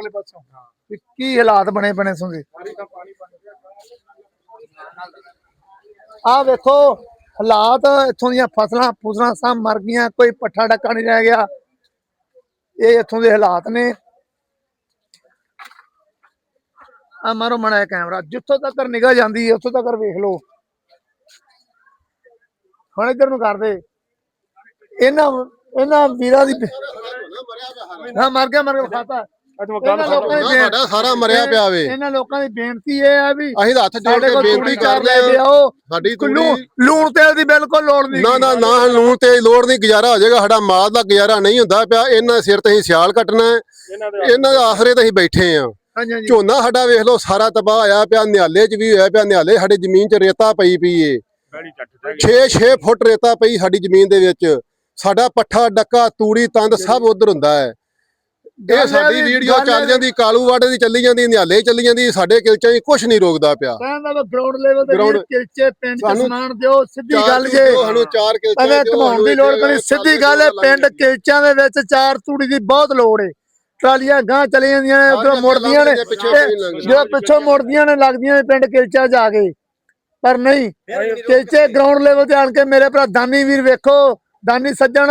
ਉਰਲੇ ਪਾਸੋਂ। ਵੀ ਕੀ ਹਾਲਾਤ ਬਣੇ ਬਣੇ ਸੁਣਦੇ ਆ ਵੇਖੋ, ਹਾਲਾਤ ਇੱਥੋਂ ਦੀਆਂ ਫਸਲਾਂ ਫੁਸਲਾਂ ਸਭ ਮਰ ਗਈਆਂ, ਕੋਈ ਪੱਠਾ ਡੱਕਾ ਨਹੀਂ ਰਹਿ ਗਿਆ। ਇਹ ਇੱਥੋਂ ਦੇ ਹਾਲਾਤ ਨੇ। ਆ ਮਾਰੋ ਮੜਾ ਕੈਮਰਾ, ਜਿੱਥੋਂ ਤੱਕ ਨਿਗਾਹ ਜਾਂਦੀ ਹੈ, ਉੱਥੋਂ ਤੱਕ ਵੇਖ ਲਓ। ਹੁਣ ਇੱਧਰ ਨੂੰ ਕਰਦੇ। ਇਹਨਾਂ ਇਹਨਾਂ ਵੀਰਾਂ ਦੀ ਹਾਂ, ਮਰ ਗਿਆ ਮਰ ਗਿਆ ਖਾਤਾ ਇਹਨਾਂ ਲੋਕਾਂ ਦੀ ਬੇਨ- ਸਾਡਾ ਸਾਰਾ ਮਰਿਆ ਪਿਆ ਵੇ। ਇਹਨਾਂ ਲੋਕਾਂ ਦੀ ਬੇਨਤੀ ਇਹ ਆ ਵੀ ਅਸੀਂ ਤਾਂ ਹੱਥ ਜੋੜ ਸਾਡੇ ਕੇ ਕੋਲ ਬੇਨਤੀ ਤੂੜੀ ਚਾਰ ਕਰਦੇ ਲੈ ਕੇ ਆ ਆਓ। ਸਾਡੀ ਤੂੜੀ ਲੂਣ ਲੂਣ ਤੇਲ ਦੀ ਬਿਲਕੁਲ ਲੋੜ ਨਹੀਂ ਨਾ ਨਾ ਨਾ ਲੂਣ ਤੇ ਲੋੜ ਨਹੀਂ। ਗੁਜ਼ਾਰਾ ਹੋ ਜਾਏਗਾ। ਸਾਡਾ ਮਾਲ ਦਾ ਗੁਜ਼ਾਰਾ ਨਹੀਂ ਹੁੰਦਾ ਪਿਆ। ਇਹਨਾਂ ਦੇ ਸਿਰ ਤੇ ਅਸੀਂ ਸਿਆਲ ਕੱਟਣਾ ਹੈ। ਇਹਨਾਂ ਦੇ ਆਸਰੇ ਤੇ ਅਸੀਂ ਬੈਠੇ ਆ ਹਾਂਜੀ ਹਾਂਜੀ। ਝੋਨਾ ਸਾਡਾ ਵੇਖ ਲਓ ਸਾਰਾ ਤਬਾਹ ਹੋਇਆ ਪਿਆ। ਨਿਹਾਲੇ 'ਚ ਵੀ ਹੋਇਆ ਪਿਆ। ਨਿਹਾਲੇ ਸਾਡੀ ਜ਼ਮੀਨ 'ਚ ਰੇਤਾ ਪਈ ਪਈ ਏ। 6-6 ਫੁੱਟ ਰੇਤਾ ਪਈ ਸਾਡੀ ਜ਼ਮੀਨ ਦੇ ਵਿੱਚ। ਸਾਡਾ ਪੱਠਾ ਡੱਕਾ ਤੂੜੀ ਤੰਦ ਸਭ ਉਧਰ ਹੁੰਦਾ ਹੈ। ਇਹ ਸਾਡੀ ਵੀਡੀਓ ਚੱਲ ਜਾਂਦੀ ਕਾਲੂ ਵਾੜੇ ਦੀ ਚੱਲੀ ਜਾਂਦੀ ਨਿਹਾਲੇ ਚੱਲੀ ਜਾਂਦੀ ਸਾਡੇ ਕਿਲਚਾਂ 'ਚ ਕੁਝ ਨਹੀਂ ਰੋਕਦਾ ਪਿਆ। ਗਰਾਊਂਡ ਲੈਵਲ ਤੇ ਕਿਲਚੇ ਪਿੰਡ ਚ ਸਾਨੂੰ ਸਮਾਨ ਦਿਓ ਸਿੱਧੀ ਚਾਰ ਗੱਲ ਤੂੜੀ ਜੇ। ਦਿਓ, ਸਾਨੂੰ ਚਾਰ ਕਿਲਚਾਂ ਦਿਓ, ਦੀ ਸਾਨੂੰ ਲੋੜ ਇੱਥੇ ਨਹੀਂ ਸਿੱਧੀ ਗੱਲ ਹੈ ਪਿੰਡ ਕਿਲਚਾਂ ਦੇ ਵਿੱਚ ਚਾਰ ਤੂੜੀ ਦੀ ਬਹੁਤ ਲੋੜ ਏ। ਟਰਾਲੀਆਂ ਗਾਂ ਚਲੀ ਜਾਂਦੀਆਂ ਨੇ ਉਧਰੋਂ ਮੁੜਦੀਆਂ ਨੇ। ਜਦੋਂ ਪਿੱਛੋਂ ਮੁੜਦੀਆਂ ਨੇ ਲੱਗਦੀਆਂ ਨੇ ਪਿੰਡ ਕਿਲਚਾ ਜਾ ਕੇ। ਪਰ ਨਹੀਂ ਕਿਲਚੇ ਗਰਾਊਂਡ ਲੈਵਲ ਤੇ ਆਣ ਕੇ ਮੇਰੇ ਭਰਾ ਦਾਨੀ ਵੀਰ ਵੇਖੋ ਦਾਨੀ ਸੱਜਣ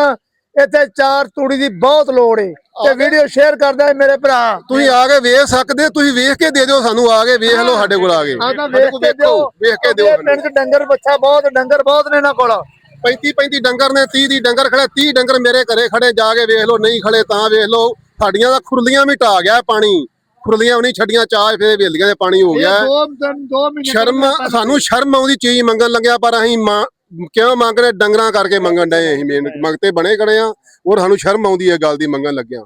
ਇੱਥੇ ਚਾਰ ਤੂੜੀ ਦੀ ਬਹੁਤ ਲੋੜ ਏ। ਤੇ ਵੀਡੀਓ ਸ਼ੇਅਰ ਕਰਦਾ ਮੇਰੇ ਭਰਾ। ਤੁਸੀਂ ਆ ਕੇ ਵੇਖ ਸਕਦੇ ਤੁਸੀਂ ਵੇਖ ਕੇ ਦੇ ਦਿਓ ਸਾਨੂੰ ਆ ਕੇ ਵੇਖ ਲਓ ਸਾਡੇ ਕੋਲ ਆ ਕੇ। ਆ ਤਾਂ ਸਾਡੇ ਵੇਖ ਕੇ ਦਿਓ। ਵੇਖ ਕੇ ਦਿਓ ਪਿੰਡ ਚ ਡੰਗਰ ਬੱਚਾ ਬਹੁਤ ਡੰਗਰ ਬਹੁਤ ਨੇ ਇਹਨਾਂ ਕੋਲ। 35 35 ਡੰਗਰ ਨੇ 30 ਦੀ ਡੰਗਰ ਖੜੇ 30 ਡੰਗਰ ਮੇਰੇ ਘਰੇ ਖੜੇ ਜਾ ਕੇ ਵੇਖ ਲਓ ਨਹੀਂ ਖੜੇ ਤਾਂ ਵੇਖ ਲਓ। ਸਾਡੀਆਂ ਤਾਂ ਖੁਰਲੀਆਂ ਵੀ ਢਾ ਗਿਆ ਪਾਣੀ। ਖੁਰਲੀਆਂ ਵੀ ਨਹੀਂ ਛੱਡੀਆਂ ਚਾਹ ਫੇਰ ਵੇਲੀਆਂ ਦੇ ਪਾਣੀ ਹੋ ਗਿਆ। ਦੋ ਦੋ ਸ਼ਰਮ ਸਾਨੂੰ ਸ਼ਰਮ ਆਉਂਦੀ ਚੀਜ਼ ਮੰਗਣ ਲੱਗਿਆ ਪਰ ਅਸੀਂ ਮਾਂ- ਕਿਉਂ ਮੰਗ ਰਹੇ ਡੰਗਰਾਂ ਕਰਕੇ ਮੰਗਣ ਡਏ ਅਸੀਂ ਮੇਨ ਮੰਗਤੇ ਬਣੇ ਖੜੇ ਆ ਔਰ ਸਾਨੂੰ ਸ਼ਰਮ ਆਉਂਦੀ ਹੈ ਗੱਲ ਦੀ ਮੰਗਣ ਲੱਗਿਆ।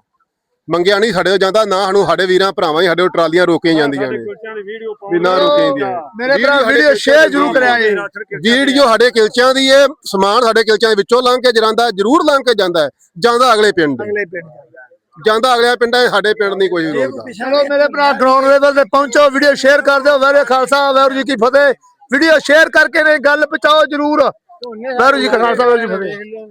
ਮੰਗਿਆ ਨਹੀਂ ਸਾਡੇ ਤੋਂ ਜਾਂਦਾ ਨਾ ਸਾਨੂੰ ਸਾਡੇ ਵੀਰਾਂ ਭਰਾਵਾਂ ਹੀ ਸਾਡੇ ਟਰਾਲੀਆਂ ਰੋਕੀਆਂ ਜਾਂਦੀਆਂ ਨੇ। ਵੀ ਨਾ ਰੋਕੀਆਂ ਜਾਂਦੀਆਂ ਮੇਰੇ ਭਰਾ ਵੀਡੀਓ ਸ਼ੇਅਰ ਜ਼ਰੂਰ ਕਰਿਆ ਜੇ ਵੀਡੀਓ ਸਾਡੇ ਕਿਲਚਿਆਂ ਦੀ ਏ ਸਮਾਨ ਸਾਡੇ ਕਿਲਚਿਆਂ ਦੇ ਵਿੱਚੋਂ ਲੰਘ ਕੇ ਜਾਂਦਾ ਜ਼ਰੂਰ ਲੰਘ ਕੇ ਜਾਂਦਾ ਹੈ। ਜਾਂਦਾ ਅਗਲੇ ਪਿੰਡ। ਅਗਲੇ ਪਿੰਡ ਜਾਂਦਾ ਅਗਲੇ ਪਿੰਡਾਂ 'ਚ, ਸਾਡੇ ਪਿੰਡ ਨਹੀਂ ਕੋਈ ਰੋਕਦਾ ਚਲੋ ਮੇਰੇ ਭਰਾ ਗਰਾਊਂਡ ਲੈਵਲ ਤੇ ਪਹੁੰਚੋ ਵੀਡੀਓ ਸ਼ੇਅਰ ਕਰ ਦਿਓ। ਵਾਹਿਗੁਰੂ ਖਾਲਸਾ ਵਾਹਿਗੁਰੂ ਜੀ ਕੀ ਫਤਿਹ। ਵੀਡੀਓ ਸ਼ੇਅਰ ਕਰਕੇ ਨੇ ਗੱਲ ਪਹੁੰਚਾਓ ਜਰੂਰ। ਵਾਹਿਗੁਰੂ ਜੀ ਖਾਲਸਾ ਵਾਹਿਗੁਰੂ ਜੀ ਫਤਿਹ।